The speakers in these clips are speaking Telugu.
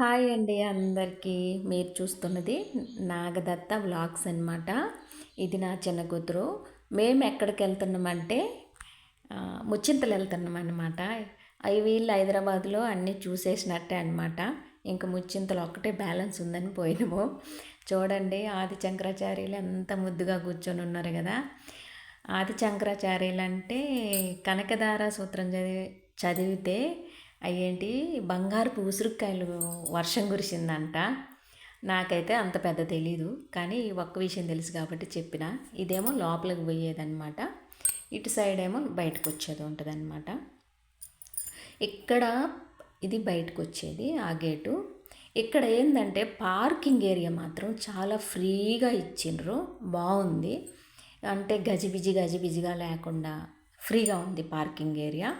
హాయ్ అండి అందరికీ. మీరు చూస్తున్నది నాగదత్త వ్లాగ్స్ అనమాట ఇది నా చిన్న కూతురు. మేము ఎక్కడికి వెళ్తున్నామంటే ముచ్చింతలు వెళ్తున్నాం అనమాట అవి వీళ్ళు హైదరాబాద్లో అన్నీ చూసేసినట్టే అనమాట ఇంకా ముచ్చింతలు ఒక్కటే బ్యాలెన్స్ ఉందని పోయినాము. చూడండి ఆది శంకరాచార్యులు ఎంత ముద్దుగా కూర్చొని ఉన్నారు కదా. ఆది శంకరాచార్యులు అంటే కనకదార సూత్రం చదివి చదివితే అయ్యేంటి? బంగారపు ఉసిరికాయలు వర్షం కురిసిందంట. నాకైతే అంత పెద్ద తెలీదు. కానీ ఒక్క విషయం తెలుసు కాబట్టి చెప్పిన. ఇదేమో లోపలికి పోయేదన్నమాట. ఇటు సైడ్ ఏమో బయటకు వచ్చేది ఉంటుంది అనమాట ఇక్కడ ఇది బయటకు వచ్చేది ఆ గేటు. ఇక్కడ ఏంటంటే పార్కింగ్ ఏరియా మాత్రం చాలా ఫ్రీగా ఇచ్చిండ్రు. బాగుంది. అంటే గజిబిజి గజిబిజిగా లేకుండా ఫ్రీగా ఉంది పార్కింగ్ ఏరియా.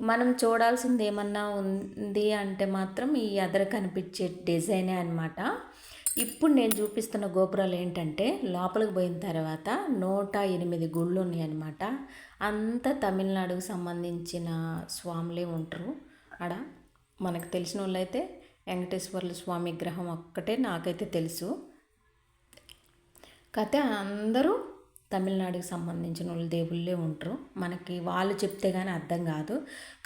మనం చూడాల్సింది ఏమన్నా ఉంది అంటే మాత్రం ఈ ఎదర కనిపించే డిజైనే అనమాట ఇప్పుడు నేను చూపిస్తున్న గోపురాలు ఏంటంటే లోపలికి పోయిన తర్వాత నూట ఎనిమిది గుళ్ళు ఉన్నాయన్నమాట. అంతా తమిళనాడుకు సంబంధించిన స్వాములే ఉంటారు. ఆడ మనకు తెలిసిన వాళ్ళైతే వెంకటేశ్వర్ల స్వామి విగ్రహం ఒక్కటే నాకైతే తెలుసు. కథ అందరూ తమిళనాడుకి సంబంధించిన వాళ్ళు దేవుళ్ళే ఉంటారు. మనకి వాళ్ళు చెప్తే కానీ అర్థం కాదు.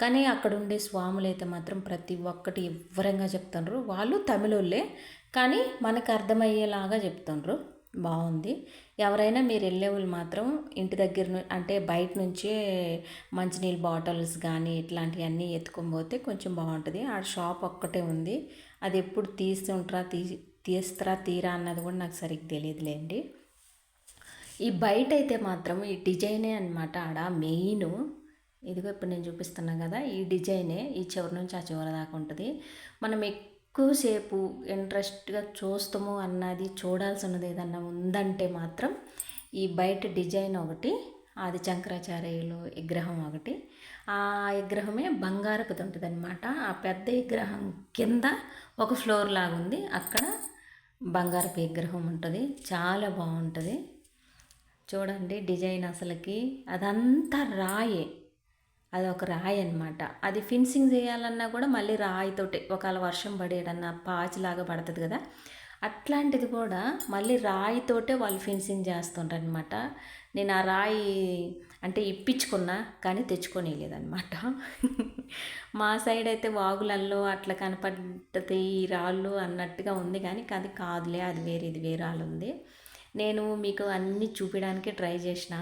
కానీ అక్కడ ఉండే స్వాములు అయితే మాత్రం ప్రతి ఒక్కటి వివరంగా చెప్తుండ్రు. వాళ్ళు తమిళోళ్ళే. కానీ మనకు అర్థమయ్యేలాగా చెప్తుండ్రు. బాగుంది. ఎవరైనా మీరు వెళ్ళే వాళ్ళు మాత్రం ఇంటి దగ్గర అంటే బయట నుంచే మంచినీళ్ళ బాటిల్స్ కానీ ఇట్లాంటివన్నీ ఎత్తుకొని పోతే కొంచెం బాగుంటుంది. ఆ షాప్ ఒక్కటే ఉంది. అది ఎప్పుడు తీస్తుంటారా తీ తీస్తారా తీరా అన్నది కూడా నాకు సరిగ్గా తెలియదులేండి. ఈ బయట అయితే మాత్రం ఈ డిజైనే అనమాట ఆడ మెయిన్. ఇదిగో ఇప్పుడు నేను చూపిస్తున్నాను కదా ఈ డిజైనే ఈ చివరి నుంచి ఆ చివరి దాకా ఉంటుంది. మనం ఎక్కువసేపు ఇంట్రెస్ట్గా చూస్తాము అన్నది చూడాల్సినది ఏదన్నా ఉందంటే మాత్రం ఈ బయట డిజైన్ ఒకటి ఆది శంకరాచార్యులు విగ్రహం ఒకటి. ఆ విగ్రహమే బంగారపుది ఉంటుంది అనమాట ఆ పెద్ద విగ్రహం కింద ఒక ఫ్లోర్ లాగా ఉంది అక్కడ బంగారపు విగ్రహం ఉంటుంది. చాలా బాగుంటుంది. చూడండి డిజైన్ అసలుకి. అదంతా రాయే. అది ఒక రాయి అనమాట అది ఫిన్సింగ్ చేయాలన్నా కూడా మళ్ళీ రాయితోటి. ఒకవేళ వర్షం పడేడన్నా పాచిలాగా పడుతుంది కదా. అట్లాంటిది కూడా మళ్ళీ రాయితోటే వాళ్ళు ఫిన్సింగ్ చేస్తుంటారనమాట నేను ఆ రాయి అంటే ఇప్పించుకున్నా కానీ తెచ్చుకొని లేదనమాట మా సైడ్ అయితే వాగులల్లో అట్లా కనపడ్డది రాళ్ళు అన్నట్టుగా ఉంది కానీ అది కాదులే అది వేరే ఇది వేరే ఉంది నేను మీకు అన్నీ చూపించడానికి ట్రై చేసిన.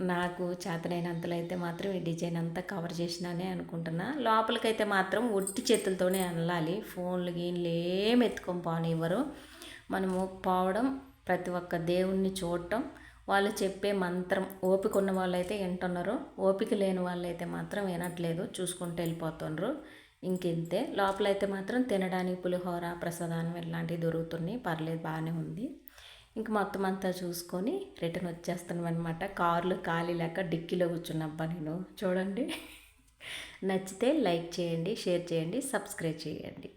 నాకు చేతనైనంతలో అయితే మాత్రం ఈ డిజైన్ అంతా కవర్ చేసినానే అనుకుంటున్నా. లోపలికైతే మాత్రం ఒట్టి చేతులతోనే అనలాలి ఫోన్లు గీన్లు ఏమి ఎత్తుకొని పోనివ్వరు. మనము పోవడం ప్రతి ఒక్క దేవుణ్ణి చూడటం వాళ్ళు చెప్పే మంత్రం ఓపిక ఉన్న వాళ్ళైతే వింటున్నారు. ఓపిక లేని వాళ్ళైతే మాత్రం వినట్లేదు. చూసుకుంటూ వెళ్ళిపోతున్నారు ఇంకెంతే. లోపలైతే మాత్రం తినడానికి పులిహోర ప్రసాదానం ఇలాంటివి దొరుకుతున్నాయి. పర్లేదు బాగానే ఉంది. ఇంక మొత్తం అంతా చూసుకొని రిటర్న్ వచ్చేస్తాను అనమాట కార్లు ఖాళీ లేక డిక్కీలో కూర్చున్నబ్బా నేను. చూడండి. నచ్చితే లైక్ చేయండి షేర్ చేయండి సబ్స్క్రైబ్ చేయండి.